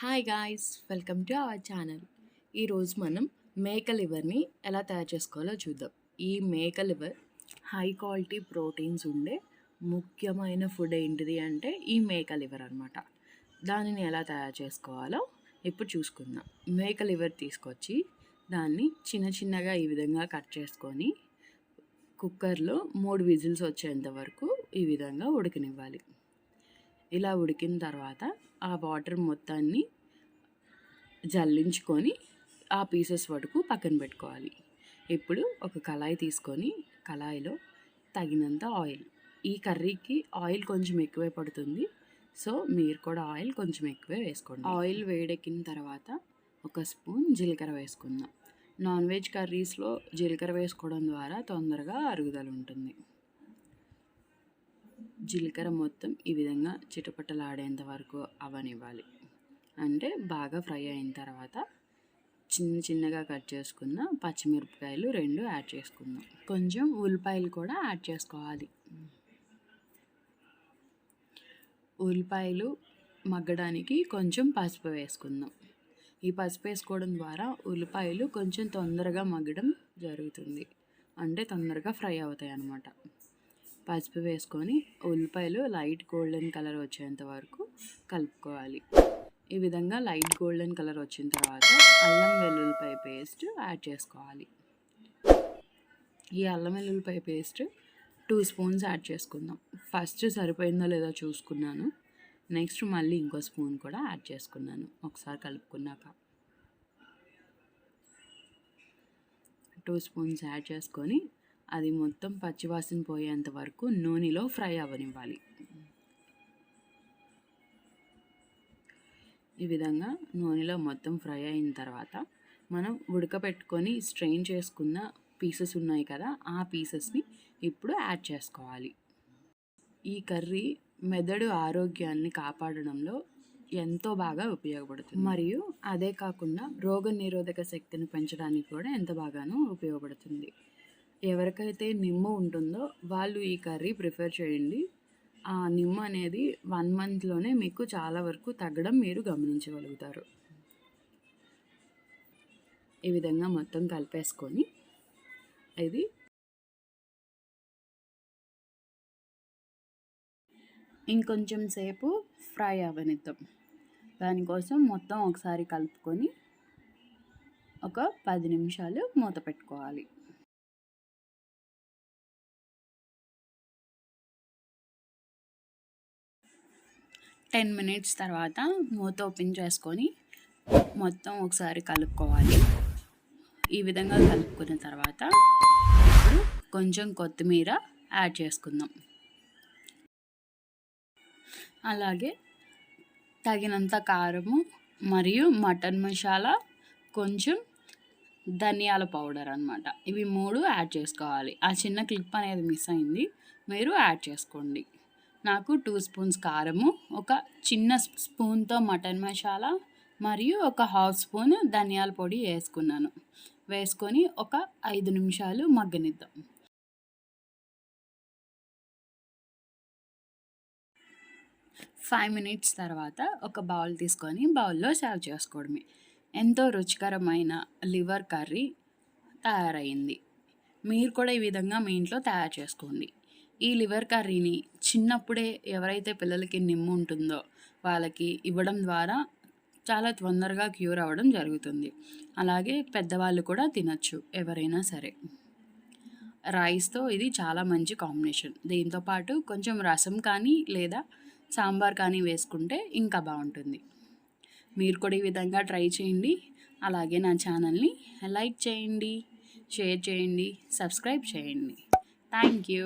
Hi guys welcome to our channel ఈరోజు మనం మేక లివర్ని ఎలా తయారు చేసుకోవాలో చూద్దాం. ఈ మేక లివర్ హై క్వాలిటీ ప్రోటీన్స్ ఉండే ముఖ్యమైన ఫుడ్ ఏంటిది అంటే ఈ మేక లివర్ అనమాట దానిని ఎలా తయారు చేసుకోవాలో ఇప్పుడు చూసుకుందాం. మేక లివర్ తీసుకొచ్చి దాన్ని చిన్న చిన్నగా ఈ విధంగా కట్ చేసుకొని కుక్కర్లో మూడు విజిల్స్ వచ్చేంత వరకు ఈ విధంగా ఉడికినివ్వాలి. ఇలా ఉడికిన తర్వాత ఆ వాటర్ మొత్తాన్ని జల్లించుకొని ఆ పీసెస్ వరకు పక్కన పెట్టుకోవాలి. ఇప్పుడు ఒక కళాయి తీసుకొని కళాయిలో తగినంత ఆయిల్. ఈ కర్రీకి ఆయిల్ కొంచెం ఎక్కువే పడుతుంది. సో మీరు కూడా ఆయిల్ కొంచెం ఎక్కువే వేసుకోండి. ఆయిల్ వేడెక్కిన తర్వాత ఒక స్పూన్ జీలకర్ర వేసుకుందాం. నాన్ వెజ్ కర్రీస్లో జీలకర్ర వేసుకోవడం ద్వారా తొందరగా అరుగుదల ఉంటుంది. జీలకర్ర మొత్తం ఈ విధంగా చిటపటలాడేంత వరకు అవనివ్వాలి. అంటే బాగా ఫ్రై అయిన తర్వాత చిన్న చిన్నగా కట్ చేసుకున్న పచ్చిమిరపకాయలు రెండు యాడ్ చేసుకుందాం. కొంచెం ఉల్లిపాయలు కూడా యాడ్ చేసుకోవాలి. ఉల్లిపాయలు మగ్గడానికి కొంచెం పసుపు వేసుకుందాం. ఈ పసుపు వేసుకోవడం ద్వారా ఉల్లిపాయలు కొంచెం తొందరగా మగ్గడం జరుగుతుంది. అంటే తొందరగా ఫ్రై అవుతాయి అన్నమాట పసుపు వేసుకొని ఉల్లిపాయలు లైట్ గోల్డెన్ కలర్ వచ్చేంత వరకు కలుపుకోవాలి. ఈ విధంగా లైట్ గోల్డెన్ కలర్ వచ్చిన తర్వాత అల్లం వెల్లుల్లిపాయ పేస్ట్ యాడ్ చేసుకోవాలి. ఈ అల్లం వెల్లుల్లిపాయ పేస్ట్ టూ స్పూన్స్ యాడ్ చేసుకుందాం. ఫస్ట్ సరిపోయిందో లేదో చూసుకున్నాను. నెక్స్ట్ మళ్ళీ ఇంకో స్పూన్ కూడా యాడ్ చేసుకున్నాను. ఒకసారి కలుపుకున్నాక. టూ స్పూన్స్ యాడ్ చేసుకొని అది మొత్తం పచ్చివాసన పోయేంత వరకు నూనెలో ఫ్రై అవ్వనివ్వాలి. ఈ విధంగా నూనెలో మొత్తం ఫ్రై అయిన తర్వాత మనం ఉడకబెట్టుకొని స్ట్రెయిన్ చేసుకున్న పీసెస్ ఉన్నాయి కదా ఆ పీసెస్ని ఇప్పుడు యాడ్ చేసుకోవాలి. ఈ కర్రీ మెదడు ఆరోగ్యాన్ని కాపాడడంలో ఎంతో బాగా ఉపయోగపడుతుంది. మరియు అదే కాకుండా రోగ నిరోధక శక్తిని పెంచడానికి కూడా ఎంత బాగానో ఉపయోగపడుతుంది. ఎవరికైతే నిమ్మ ఉంటుందో వాళ్ళు ఈ కర్రీ ప్రిఫర్ చేయండి. ఆ నిమ్మ అనేది వన్ మంత్లోనే మీకు చాలా వరకు తగ్గడం మీరు గమనించగలుగుతారు. ఈ విధంగా మొత్తం కలిపేసుకొని ఇది ఇంకొంచెం సేపు ఫ్రై అవనిద్దాం దానికోసం మొత్తం ఒకసారి కలుపుకొని ఒక పది నిమిషాలు మూత పెట్టుకోవాలి. టెన్ మినిట్స్ తర్వాత మూత ఓపెన్ చేసుకొని మొత్తం ఒకసారి కలుపుకోవాలి. ఈ విధంగా కలుపుకున్న తర్వాత ఇప్పుడు కొంచెం కొత్తిమీర యాడ్ చేసుకుందాం. అలాగే తగినంత కారము మరియు మటన్ మసాలా కొంచెం ధనియాల పౌడర్ అనమాట ఇవి మూడు యాడ్ చేసుకోవాలి. ఆ చిన్న క్లిప్ అనేది మిస్ అయింది. మీరు యాడ్ చేసుకోండి. నాకు టూ స్పూన్స్ కారము ఒక చిన్న స్పూన్తో మటన్ మసాలా మరియు ఒక హాఫ్ స్పూన్ ధనియాల పొడి వేసుకున్నాను. వేసుకొని ఒక ఐదు నిమిషాలు మగ్గనిద్దాం. ఫైవ్ మినిట్స్ తర్వాత ఒక బౌల్ తీసుకొని బౌల్లో సర్వ్ చేసుకోవడమే. ఎంతో రుచికరమైన లివర్ కర్రీ తయారైంది. మీరు కూడా ఈ విధంగా మీ ఇంట్లో తయారు చేసుకోండి. ఈ లివర్ కర్రీని చిన్నప్పుడే ఎవరైతే పిల్లలకి నిమ్ము ఉంటుందో వాళ్ళకి ఇవ్వడం ద్వారా చాలా తొందరగా క్యూర్ అవ్వడం జరుగుతుంది. అలాగే పెద్దవాళ్ళు కూడా తినచ్చు ఎవరైనా సరే. రైస్తో ఇది చాలా మంచి కాంబినేషన్. దీంతోపాటు కొంచెం రసం కానీ లేదా సాంబార్ కానీ వేసుకుంటే ఇంకా బాగుంటుంది. మీరు కూడా ఈ విధంగా ట్రై చేయండి. అలాగే నా ఛానల్ని లైక్ చేయండి షేర్ చేయండి సబ్స్క్రైబ్ చేయండి. Thank you.